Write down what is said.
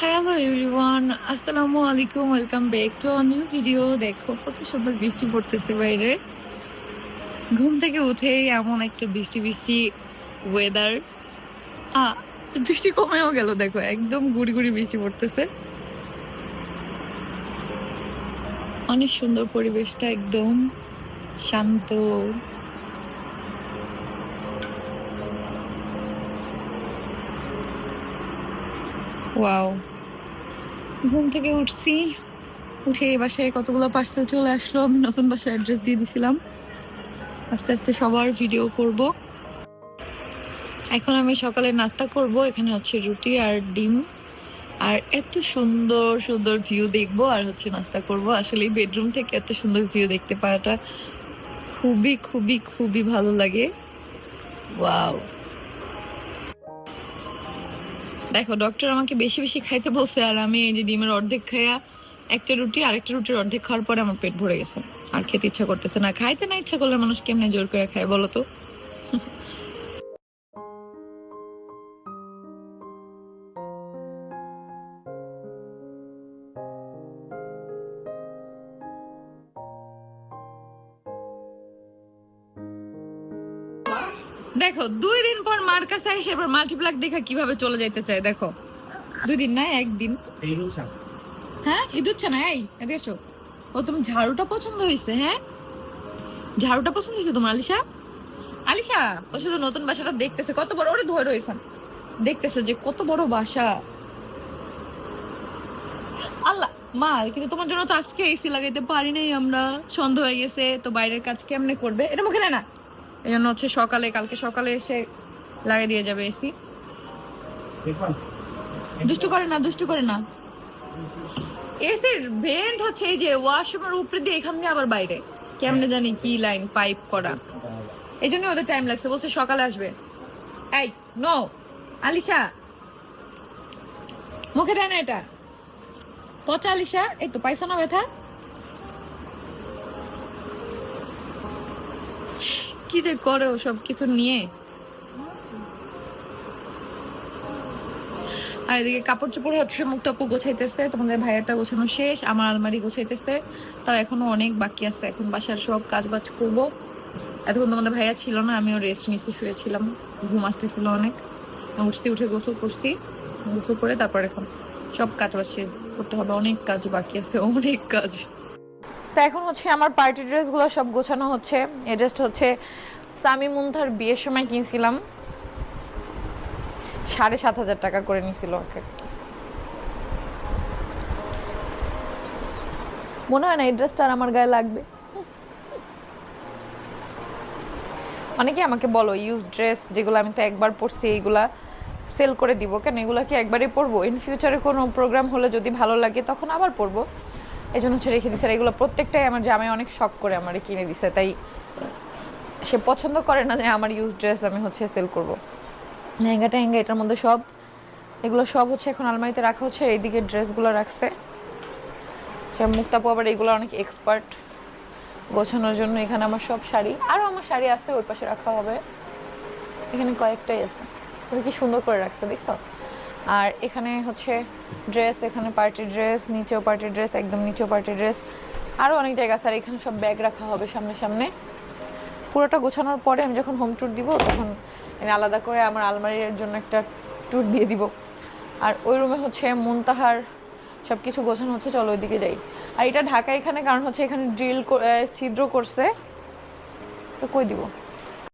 Hello everyone আসসালামু আলাইকুম welcome back to new video দেখো কত সুন্দর বৃষ্টি পড়তেছে বাইরে। ঘুম থেকে উঠেই এমন একটা বৃষ্টি বৃষ্টি ওয়েদার বৃষ্টি কমেও গেল, দেখো, একদম গুড়ি গুড়ি বৃষ্টি পড়তেছে। অনেক সুন্দর পরিবেশটা, একদম শান্ত। ওয়াও ঘুম থেকে উঠছি। উঠে এই বাসায় কতগুলো পার্সেল চলে আসলো, আমি নতুন বাসায় অ্যাড্রেস দিয়ে দিছিলাম। আস্তে আস্তে সবার ভিডিও করব। এখন আমি সকালে নাস্তা করব, এখানে হচ্ছে রুটি আর ডিম। আর এত সুন্দর সুন্দর ভিউ দেখব আর হচ্ছে নাস্তা করব। আসলে বেডরুম থেকে এত সুন্দর ভিউ দেখতে পাওয়াটা খুবই খুবই খুবই ভালো লাগে। ওয়াও দেখো ডক্টর আমাকে বেশি বেশি খাইতে বলছে, আর আমি এই যে ডিমের অর্ধেক খাইয়া একটা রুটি আর একটা রুটির অর্ধেক খাওয়ার পরে আমার পেট ভরে গেছে। আর খেতে ইচ্ছা করতেছে না। খাইতে না ইচ্ছা করলে মানুষ কেমনে জোর করে খায় বলো তো? দেখো দুই দিন পর মার কাছে এসে এবার মাল্টিপ্লাক দেখা কীভাবে চলে যাইতে চায় দেখো। দুই দিন না একদিন। হ্যাঁ ঈদ হচ্ছে না এই এসো। ও তুমি ঝাড়ুটা পছন্দ হয়েছে হ্যাঁ? ঝাড়ুটা পছন্দ হয়েছে তোমার আলিশা? আলিশা ও শুধু নতুন বাসাটা দেখতেছে কত বড় ওরে ধরে ইরফান দেখতেছে যে কত বড় বাসা। আল্লাহ মা কিন্তু তোমার জন্য তো আজকে এসি লাগাইতে পারি নাই আমরা। সন্ধ্যা হয়ে গেছে তো বাইরের কাজ কেমনে করবে? এটা মুখে না এই জন্য হচ্ছে সকালে কালকে সকালে এসে লাগিয়ে দিয়ে যাবে এসি। দুষ্টু করে না দুষ্টু করে না। এসির ভেন্ট হচ্ছে এই যে ওয়াশরুমের উপরে দিয়ে এখান দিয়ে আবার বাইরে। কেমনে জানি কি লাইন পাইপ করা। এই জন্য ওদের টাইম লাগছে বলছে সকালে আসবে। এই নো আলিশা। মুখে দেয় না এটা। পচা আলিশা এই তো পাইছো না ব্যথা? কি যে করে ও সব কিছু নিয়ে? আর এদিকে কাপড় চোপড় হচ্ছে মুখ টাপু গোছাইতেছে, তোমাদের ভাইয়াটা গোছানো শেষ, আমার আলমারি গোছাইতেছে। তাও এখনও অনেক বাকি আছে, এখন বাসার সব কাজ বাজ করব। এতক্ষণ তোমাদের ভাইয়া ছিল না, আমিও রেস্ট নিতে শুয়েছিলাম, ঘুম আসতেছিল অনেক। উঠছি, উঠে গোসল করছি, গোসল করে তারপর এখন সব কাজ বাজ শেষ করতে হবে, অনেক কাজ বাকি আছে, অনেক কাজ। তো এখন হচ্ছে আমার পার্টি ড্রেসগুলো সব গোছানো হচ্ছে। এই হচ্ছে সামি মুন্থার বিয়ের সময় কিনছিলাম। সাড়ে সাত হাজার টাকা করে নিছিল ওকে। মনে হয় না এই ড্রেসটা আর আমার গায়ে লাগবে। অনেকে আমাকে বলো ইউজ ড্রেস যেগুলো আমি তো একবার পরছি, এইগুলা সেল করে দিব কেন? এগুলা কি একবারই পরবো? ইন ফিউচারে কোনো প্রোগ্রাম হলে যদি ভালো লাগে, তখন আবার পরবো। এই জন্য হচ্ছে রেখে দিছে। আর এগুলো প্রত্যেকটাই আমার জামাই অনেক শখ করে আমার কিনে দিছে। তাই সে পছন্দ করে না যে আমার ইউজ ড্রেস আমি হচ্ছে সেল করব। লেহেঙ্গা টেহেঙ্গা এটার মধ্যে সব, এগুলো সব হচ্ছে এখন আলমারিতে রাখা হচ্ছে। এইদিকে ড্রেসগুলো রাখছে। সে মুক্তাপু আবার এগুলো অনেক এক্সপার্ট গোছানোর জন্য। এখানে আমার সব শাড়ি আরও আমার শাড়ি আছে ওর পাশে রাখা হবে। এখানে কয়েকটাই আছে। তুমি কি সুন্দর করে রাখছে, দেখছ? আর এখানে হচ্ছে ড্রেস এখানে পার্টি ড্রেস নিচেও পার্টি ড্রেস একদম নিচেও পার্টি ড্রেস আরও অনেক জায়গা আর এখানে সব ব্যাগ রাখা হবে সামনে সামনে পুরোটা গোছানোর পরে আমি যখন হোম ট্যুর দিব, তখন আমি আলাদা করে আমার আলমারির জন্য একটা ট্যুর দিয়ে দিব। আর ওই রুমে হচ্ছে মুনতাহার সব কিছু গোছানো হচ্ছে, চলো ওইদিকে যাই। আর এটা ঢাকা এখানে, কারণ হচ্ছে এখানে ড্রিল ছিদ্র করছে। তো কই দিব?